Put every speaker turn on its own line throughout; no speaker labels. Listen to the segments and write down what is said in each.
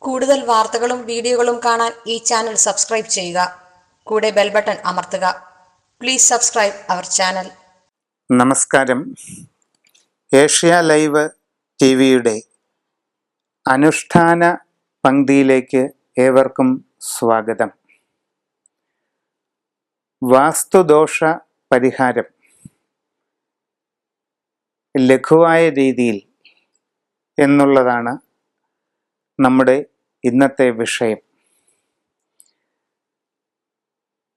കൂടുതൽ വാർത്തകളും വീഡിയോകളും കാണാൻ ഈ ചാനൽ സബ്സ്ക്രൈബ് ചെയ്യുക. കൂടെ ബെൽ ബട്ടൺ അമർത്തുക. Please subscribe our channel.
നമസ്കാരം. ഏഷ്യ ലൈവ് ടി വിയുടെ അനുഷ്ഠാന പങ്ക്തിയിലേക്ക് ഏവർക്കും സ്വാഗതം. വാസ്തുദോഷ പരിഹാരം. ലഘുവായ രീതിയിൽ എന്നുള്ളതാണ് നമ്മുടെ ഇന്നത്തെ വിഷയം.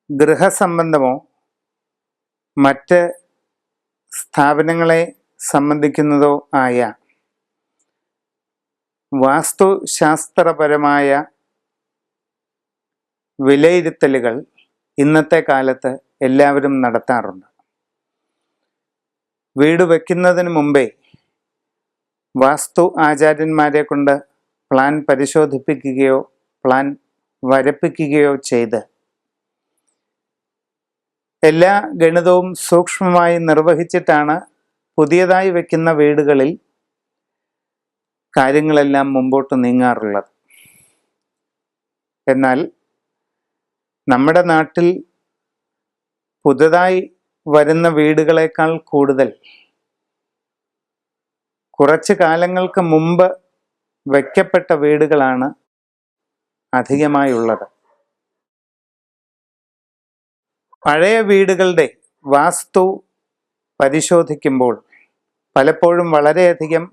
ഗൃഹസംബന്ധമോ മറ്റ് സ്ഥാപനങ്ങളെ സംബന്ധിക്കുന്നതോ ആയ വാസ്തുശാസ്ത്രപരമായ വിലയിരുത്തലുകൾ ഇന്നത്തെ കാലത്ത് എല്ലാവരും നടത്താറുണ്ട്. വീട് വയ്ക്കുന്നതിന് മുമ്പേ വാസ്തു ആചാര്യന്മാരെ കൊണ്ട് പ്ലാൻ പരിശോധിപ്പിക്കുകയോ പ്ലാൻ വരപ്പിക്കുകയോ ചെയ്ത്. എല്ലാ ഗണിതവും സൂക്ഷ്മമായി നിർവഹിച്ചിട്ടാണ് പുതിയതായി വയ്ക്കുന്ന വീടുകളിൽ കാര്യങ്ങളെല്ലാം മുമ്പോട്ട് നീങ്ങാറുള്ളത്. എന്നാൽ നമ്മുടെ നാട്ടിൽ പുതുതായി വരുന്ന വീടുകളെക്കാൾ കൂടുതൽ കുറച്ച് കാലങ്ങൾക്ക് മുമ്പ് വയ്ക്കപ്പെട്ട വീടുകളാണ് അധികമായുള്ളത്. പഴയ വീടുകളുടെ വാസ്തു പരിശോധിക്കുമ്പോൾ പലപ്പോഴും വളരെയധികം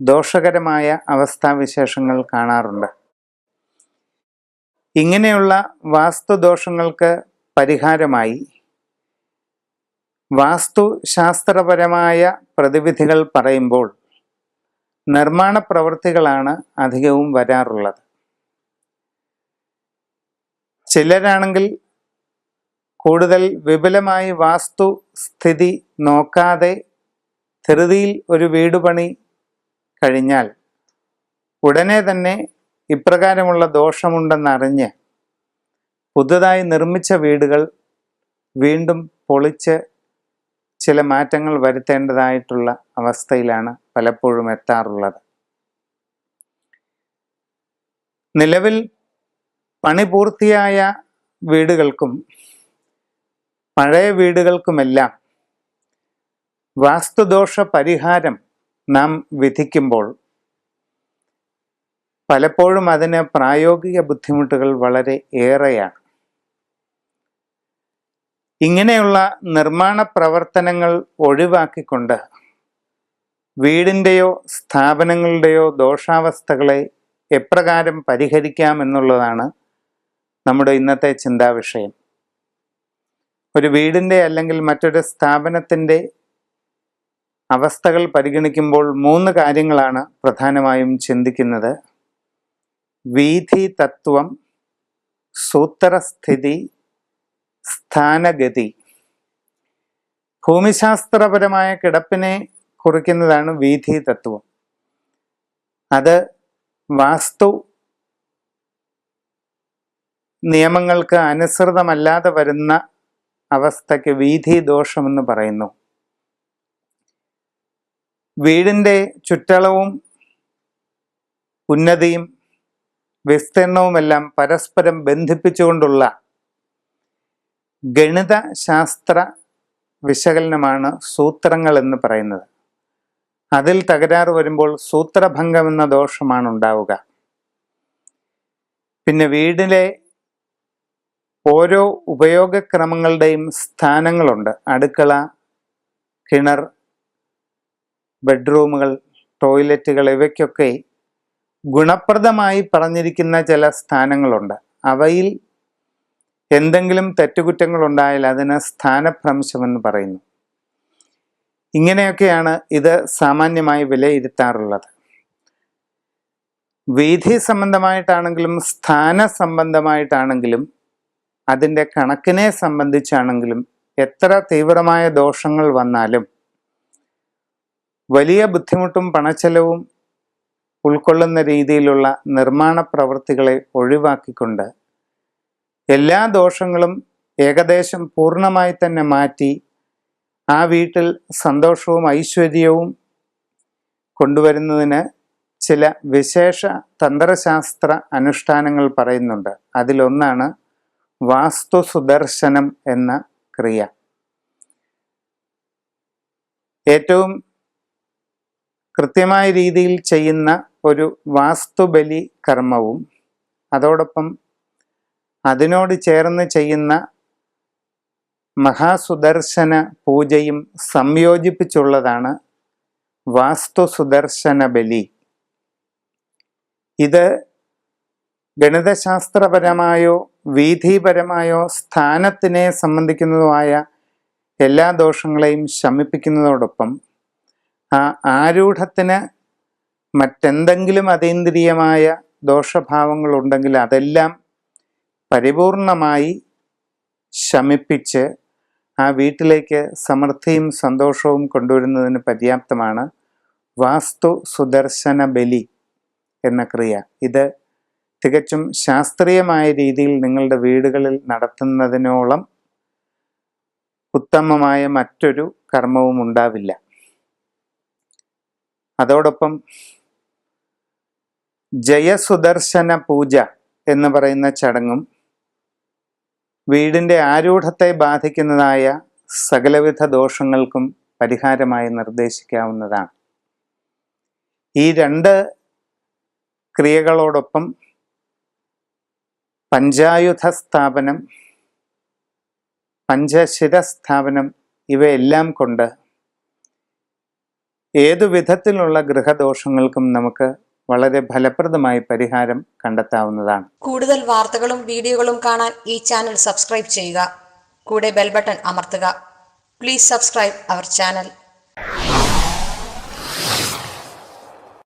ദോഷകരമായ അവസ്ഥാവിശേഷങ്ങൾ കാണാറുണ്ട്. ഇങ്ങനെയുള്ള വാസ്തുദോഷങ്ങൾക്ക് പരിഹാരമായി വാസ്തുശാസ്ത്രപരമായ പ്രതിവിധികൾ പറയുമ്പോൾ നിർമ്മാണ പ്രവൃത്തികളാണ് അധികവും വരാറുള്ളത്. ചിലരാണെങ്കിൽ കൂടുതൽ വിപുലമായി വാസ്തു സ്ഥിതി നോക്കാതെ ധൃതിയിൽ ഒരു വീട് പണി കഴിഞ്ഞാൽ ഉടനെ തന്നെ ഇപ്രകാരമുള്ള ദോഷമുണ്ടെന്നറിഞ്ഞ് പുതുതായി നിർമ്മിച്ച വീടുകൾ വീണ്ടും പൊളിച്ച് ചില മാറ്റങ്ങൾ വരുത്തേണ്ടതായിട്ടുള്ള അവസ്ഥയിലാണ് പലപ്പോഴും എത്താറുള്ളത്. നിലവിൽ പണി പൂർത്തിയായ വീടുകൾക്കും പഴയ വീടുകൾക്കുമെല്ലാം വാസ്തുദോഷ പരിഹാരം നാം വിധിക്കുമ്പോൾ പലപ്പോഴും അതിന് പ്രായോഗിക ബുദ്ധിമുട്ടുകൾ വളരെ ഏറെയാണ്. ഇങ്ങനെയുള്ള നിർമ്മാണ പ്രവർത്തനങ്ങൾ ഒഴിവാക്കിക്കൊണ്ട് വീടിന്റെയോ സ്ഥാപനങ്ങളുടെയോ ദോഷാവസ്ഥകളെ എപ്രകാരം പരിഹരിക്കാം എന്നുള്ളതാണ് നമ്മുടെ ഇന്നത്തെ ചിന്താവിഷയം. ഒരു വീടിന്റെ അല്ലെങ്കിൽ മറ്റൊരു സ്ഥാപനത്തിന്റെ അവസ്ഥകൾ പരിഗണിക്കുമ്പോൾ മൂന്ന് കാര്യങ്ങളാണ് പ്രധാനമായും ചിന്തിക്കുന്നത്. വീതി തത്വം സൂത്രസ്ഥിതി സ്ഥാനഗതി. ഭൂമിശാസ്ത്രപരമായ കിടപ്പിനെ കുറിക്കുന്നതാണ് വീഥി തത്വം അത് വാസ്തു നിയമങ്ങൾക്ക് അനുസൃതമല്ലാതെ വരുന്ന അവസ്ഥയ്ക്ക് വീഥി ദോഷമെന്ന് പറയുന്നു. വീടിന്റെ ചുറ്റളവും ഉന്നതിയും വിസ്തീർണവുമെല്ലാം പരസ്പരം ബന്ധിപ്പിച്ചുകൊണ്ടുള്ള ഗണിത ശാസ്ത്ര വിശകലനമാണ് സൂത്രങ്ങൾ എന്ന് പറയുന്നത്. അതിൽ തകരാറ് വരുമ്പോൾ സൂത്രഭംഗം എന്ന ദോഷമാണ് ഉണ്ടാവുക. പിന്നെ വീടിലെ ഓരോ ഉപയോഗക്രമങ്ങളുടെയും സ്ഥാനങ്ങളുണ്ട്. അടുക്കള കിണർ ബെഡ്റൂമുകൾ ടോയ്ലറ്റുകൾ ഇവയ്ക്കൊക്കെ ഗുണപ്രദമായി പറഞ്ഞിരിക്കുന്ന ചില സ്ഥാനങ്ങളുണ്ട്. അവയിൽ എന്തെങ്കിലും തെറ്റുകുറ്റങ്ങൾ ഉണ്ടായാൽ അതിന് സ്ഥാനഭ്രംശമെന്ന് പറയുന്നു. ഇങ്ങനെയൊക്കെയാണ് ഇത് സാമാന്യമായി വിലയിരുത്താറുള്ളത്. വീഥി സംബന്ധമായിട്ടാണെങ്കിലും സ്ഥാന സംബന്ധമായിട്ടാണെങ്കിലും അതിന്റെ കണക്കിനെ സംബന്ധിച്ചാണെങ്കിലും എത്ര തീവ്രമായ ദോഷങ്ങൾ വന്നാലും വലിയ ബുദ്ധിമുട്ടും പണച്ചെലവും ഉൾക്കൊള്ളുന്ന രീതിയിലുള്ള നിർമ്മാണ പ്രവൃത്തികളെ ഒഴിവാക്കിക്കൊണ്ട് എല്ലാ ദോഷങ്ങളും ഏകദേശം പൂർണമായി തന്നെ മാറ്റി ആ വീട്ടിൽ സന്തോഷവും ഐശ്വര്യവും കൊണ്ടുവരുന്നതിന് ചില വിശേഷ തന്ത്രശാസ്ത്ര അനുഷ്ഠാനങ്ങൾ പറയുന്നുണ്ട്. അതിലൊന്നാണ് വാസ്തു സുദർശനം എന്ന ക്രിയ. ഏറ്റവും കൃത്യമായ രീതിയിൽ ചെയ്യുന്ന ഒരു വാസ്തുബലി കർമ്മവും അതോടൊപ്പം അതിനോട് ചേർന്ന് ചെയ്യുന്ന മഹാസുദർശന പൂജയും സംയോജിപ്പിച്ചുള്ളതാണ് വാസ്തു സുദർശന ബലി. ഇത് ഗണിതശാസ്ത്രപരമായോ വീഥിപരമായോ സ്ഥാനത്തിനെ സംബന്ധിക്കുന്നതുമായ എല്ലാ ദോഷങ്ങളെയും ശമിപ്പിക്കുന്നതോടൊപ്പം ആ ആരൂഢത്തിന് മറ്റെന്തെങ്കിലും അതീന്ദ്രിയമായ ദോഷഭാവങ്ങളുണ്ടെങ്കിൽ അതെല്ലാം പരിപൂർണമായി ശമിപ്പിച്ച് ആ വീട്ടിലേക്ക് സമൃദ്ധിയും സന്തോഷവും കൊണ്ടുവരുന്നതിന് പര്യാപ്തമാണ് വാസ്തു സുദർശന ബലി എന്ന ക്രിയ. ഇത് തികച്ചും ശാസ്ത്രീയമായ രീതിയിൽ നിങ്ങളുടെ വീടുകളിൽ നടത്തുന്നതിനോളം ഉത്തമമായ മറ്റൊരു കർമ്മവും ഉണ്ടാവില്ല. അതോടൊപ്പം ജയസുദർശന പൂജ എന്ന് പറയുന്ന ചടങ്ങും വീടിന്റെ ആരൂഢത്തെ ബാധിക്കുന്നതായ സകലവിധ ദോഷങ്ങൾക്കും പരിഹാരമായി നിർദ്ദേശിക്കാവുന്നതാണ്. ഈ രണ്ട് ക്രിയകളോടൊപ്പം പഞ്ചായുധ സ്ഥാപനം പഞ്ചശിര സ്ഥാപനം ഇവയെല്ലാം കൊണ്ട് ഏതു വിധത്തിലുള്ള ഗൃഹദോഷങ്ങൾക്കും നമുക്ക് വളരെ ഫലപ്രദമായി പരിഹാരം കണ്ടെത്താവുന്നതാണ്.
കൂടുതൽ വാർത്തകളും വീഡിയോകളും കാണാൻ ഈ ചാനൽ സബ്സ്ക്രൈബ് ചെയ്യുക. കൂടെ ബെൽബട്ടൺ അമർത്തുക. Please subscribe our channel